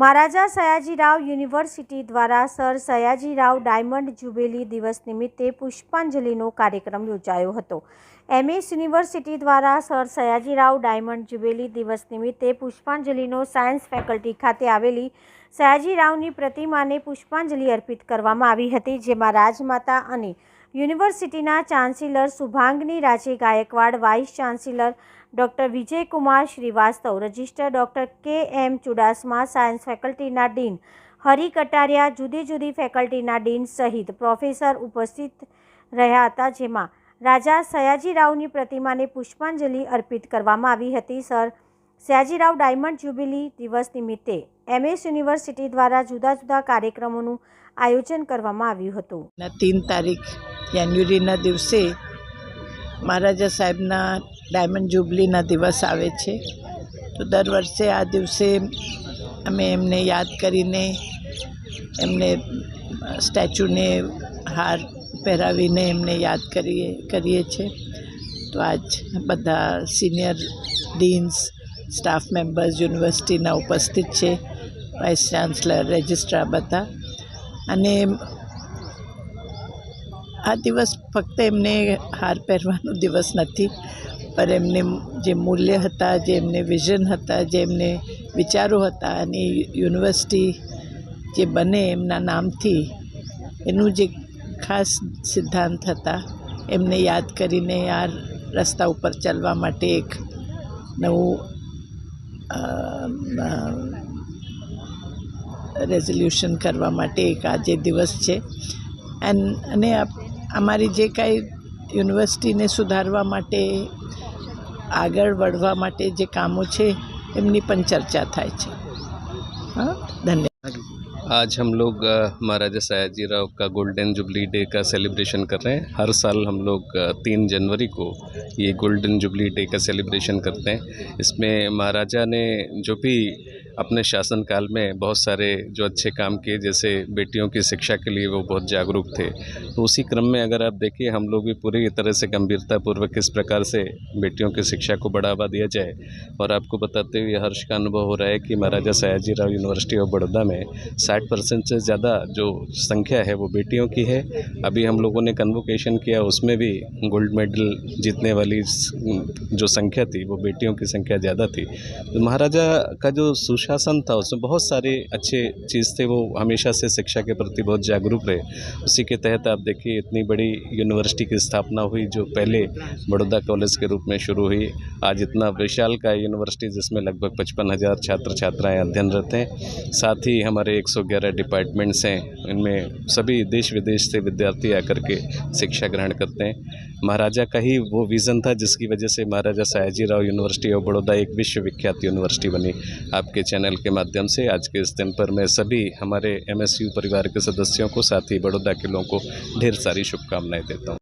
મહારાજા Sayajirao university દ્વારા sir Sayajirao diamond jubilee દિવસ નિમિત્તે પુષ્પાંજલિનો કાર્યક્રમ યોજાયો હતો એમએસ યુનિવર્સિટી દ્વારા સર સયાજીરાવ ડાયમંડ જ્યુબિલી દિવસ નિમિત્તે પુષ્પાંજલિનો સાયન્સ ફેકલ્ટી ખાતે આવેલી સયાજીરાવની પ્રતિમાને પુષ્પાંજલિ અર્પિત કરવામાં આવી હતી જેમાં રાજમાતા અને યુનિવર્સિટીના chancellor Shubhangini Raje Gaekwad vice chancellor doctor Vijaykumar Srivastava register doctor K M Chudasama science ફેકલ્ટીના ડીન હરિ કટારિયા જુદી જુદી ફેકલ્ટીના ડીન સહિત પ્રોફેસર ઉપસ્થિત રહ્યા હતા જેમાં રાજા સયાજીરાવની પ્રતિમાને પુષ્પાંજલિ અર્પિત કરવામાં આવી હતી સર સયાજીરાવ ડાયમંડ જ્યુબિલી દિવસ નિમિત્તે એમએસ યુનિવર્સિટી દ્વારા જુદા જુદા કાર્યક્રમોનું આયોજન કરવામાં આવ્યું હતું તીન તારીખ જાન્યુઆરીના દિવસે મહારાજા સાહેબના ડાયમંડ જુબલીના દિવસ આવે છે તો દર વર્ષે આ દિવસે અમે એમને યાદ કરીને એમને સ્ટેચ્યુને હાર પહેરાવીને એમને યાદ કરીએ કરીએ છીએ તો આજ બધા સિનિયર ડીન્સ સ્ટાફ મેમ્બર્સ યુનિવર્સિટીના ઉપસ્થિત છે વાઇસ ચાન્સલર રજિસ્ટ્રાર બધા અને આ દિવસ ફક્ત એમને હાર પહેરવાનો દિવસ નથી પણ એમને જે મૂલ્ય હતા જે એમને વિઝન હતા જે એમને વિચારો હતા અને યુનિવર્સિટી જે બને એમના નામથી એનું જે ખાસ સિદ્ધાંત હતા એમને યાદ કરીને આ રસ્તા ઉપર ચાલવા માટે એક નવું રેઝોલ્યુશન કરવા માટે એક આજે દિવસ છે એન્ડ અને આ અમારી જે કાંઈ યુનિવર્સિટીને સુધારવા માટે આગળ વધવા માટે જે કામો છે એમની પણ ચર્ચા થાય છે હા ધન્યવાદ हाँ आज हम लोग महाराजा सयाजी राव का गोल्डन जुबली डे का सेलिब्रेशन कर रहे हैं हर साल हम लोग तीन जनवरी को ये गोल्डन जुबली डे का सेलिब्रेशन करते हैं इसमें महाराजा ने जो भी अपने शासनकाल में बहुत सारे जो अच्छे काम किए जैसे बेटियों की शिक्षा के लिए वो बहुत जागरूक थे तो उसी क्रम में अगर आप देखिए हम लोग भी पूरी तरह से गंभीरतापूर्वक किस प्रकार से बेटियों की शिक्षा को बढ़ावा दिया जाए और आपको बताते हुए हर्ष का अनुभव हो रहा है कि महाराजा सयाजी राव यूनिवर्सिटी ऑफ बड़ौदा में में साठ परसेंट से ज़्यादा जो संख्या है वो बेटियों की है अभी हम लोगों ने कन्वोकेशन किया उसमें भी गोल्ड मेडल जीतने वाली जो संख्या थी वो बेटियों की संख्या ज़्यादा थी तो महाराजा का जो सुशासन था उसमें बहुत सारे अच्छे चीज़ थे वो हमेशा से शिक्षा के प्रति बहुत जागरूक रहे उसी के तहत आप देखिए इतनी बड़ी यूनिवर्सिटी की स्थापना हुई जो पहले बड़ौदा कॉलेज के रूप में शुरू हुई आज इतना विशाल का यूनिवर्सिटी जिसमें लगभग पचपन हज़ार छात्र छात्राएँ अध्ययनरत हैं साथ ही बाकी हमारे 111 डिपार्टमेंट्स हैं इनमें सभी देश विदेश से विद्यार्थी आकर के शिक्षा ग्रहण करते हैं महाराजा का ही वो विज़न था जिसकी वजह से महाराजा सयाजी राव यूनिवर्सिटी ऑफ बड़ौदा एक विश्वविख्यात यूनिवर्सिटी बनी आपके चैनल के माध्यम से आज के इस दिन पर मैं सभी हमारे एम परिवार के सदस्यों को साथ ही बड़ौदा के लोगों को ढेर सारी शुभकामनाएँ देता हूँ